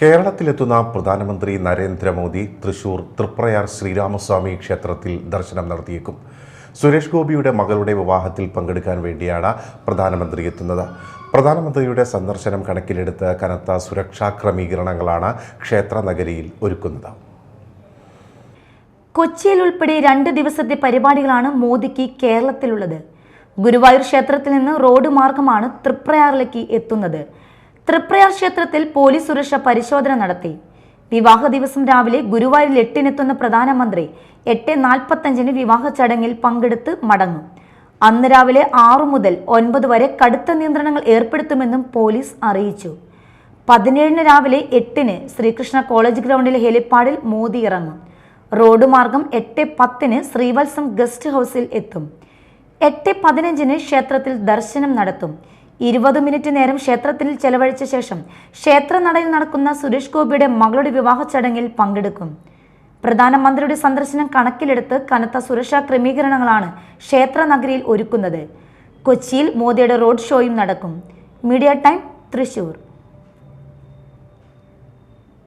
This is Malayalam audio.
കേരളത്തിലെത്തുന്ന പ്രധാനമന്ത്രി നരേന്ദ്രമോദി തൃശൂർ തൃപ്രയാർ ശ്രീരാമസ്വാമി ക്ഷേത്രത്തിൽ ദർശനം നടത്തിയേക്കും. സുരേഷ് ഗോപിയുടെ മകളുടെ വിവാഹത്തിൽ പങ്കെടുക്കാൻ വേണ്ടിയാണ് പ്രധാനമന്ത്രി എത്തുന്നത്. പ്രധാനമന്ത്രിയുടെ സന്ദർശനം കണക്കിലെടുത്ത് കനത്ത സുരക്ഷാ ക്രമീകരണങ്ങളാണ് ക്ഷേത്ര നഗരിയിൽ ഒരുക്കുന്നത്. കൊച്ചിയിൽ ഉൾപ്പെടെ രണ്ട് ദിവസത്തെ പരിപാടികളാണ് മോദിക്ക് കേരളത്തിലുള്ളത്. ഗുരുവായൂർ ക്ഷേത്രത്തിൽ നിന്ന് റോഡ് മാർഗമാണ് തൃപ്രയാറിലേക്ക് എത്തുന്നത്. തൃപ്രയാർ ക്ഷേത്രത്തിൽ പോലീസ് സുരക്ഷ പരിശോധന നടത്തി. വിവാഹ ദിവസം രാവിലെ ഗുരുവായൂരിൽ എട്ടിനെത്തുന്ന പ്രധാനമന്ത്രി എട്ട് നാൽപ്പത്തഞ്ചിന് വിവാഹ ചടങ്ങിൽ പങ്കെടുത്ത് മടങ്ങും. അന്ന് രാവിലെ ആറു മുതൽ ഒൻപത് വരെ കടുത്ത നിയന്ത്രണങ്ങൾ ഏർപ്പെടുത്തുമെന്നും പോലീസ് അറിയിച്ചു. പതിനേഴിന് രാവിലെ എട്ടിന് ശ്രീകൃഷ്ണ കോളേജ് ഗ്രൗണ്ടിലെ ഹെലിപ്പാഡിൽ മോദി ഇറങ്ങും. റോഡ് മാർഗം എട്ട് പത്തിന് ശ്രീവത്സം ഗസ്റ്റ് ഹൗസിൽ എത്തും. എട്ട് പതിനഞ്ചിന് ക്ഷേത്രത്തിൽ ദർശനം നടത്തും. ഇരുപത് മിനിറ്റ് നേരം ക്ഷേത്രത്തിൽ ചെലവഴിച്ച ശേഷം ക്ഷേത്രനടയിൽ നടക്കുന്ന സുരേഷ് ഗോപിയുടെ മകളുടെ വിവാഹ ചടങ്ങിൽ പങ്കെടുക്കും. പ്രധാനമന്ത്രിയുടെ സന്ദർശനം കണക്കിലെടുത്ത് കനത്ത സുരക്ഷാ ക്രമീകരണങ്ങളാണ് ക്ഷേത്ര നഗരിയിൽ ഒരുക്കുന്നത്. കൊച്ചിയിൽ മോദിയുടെ റോഡ് ഷോയും നടക്കും. Media time Thrissur.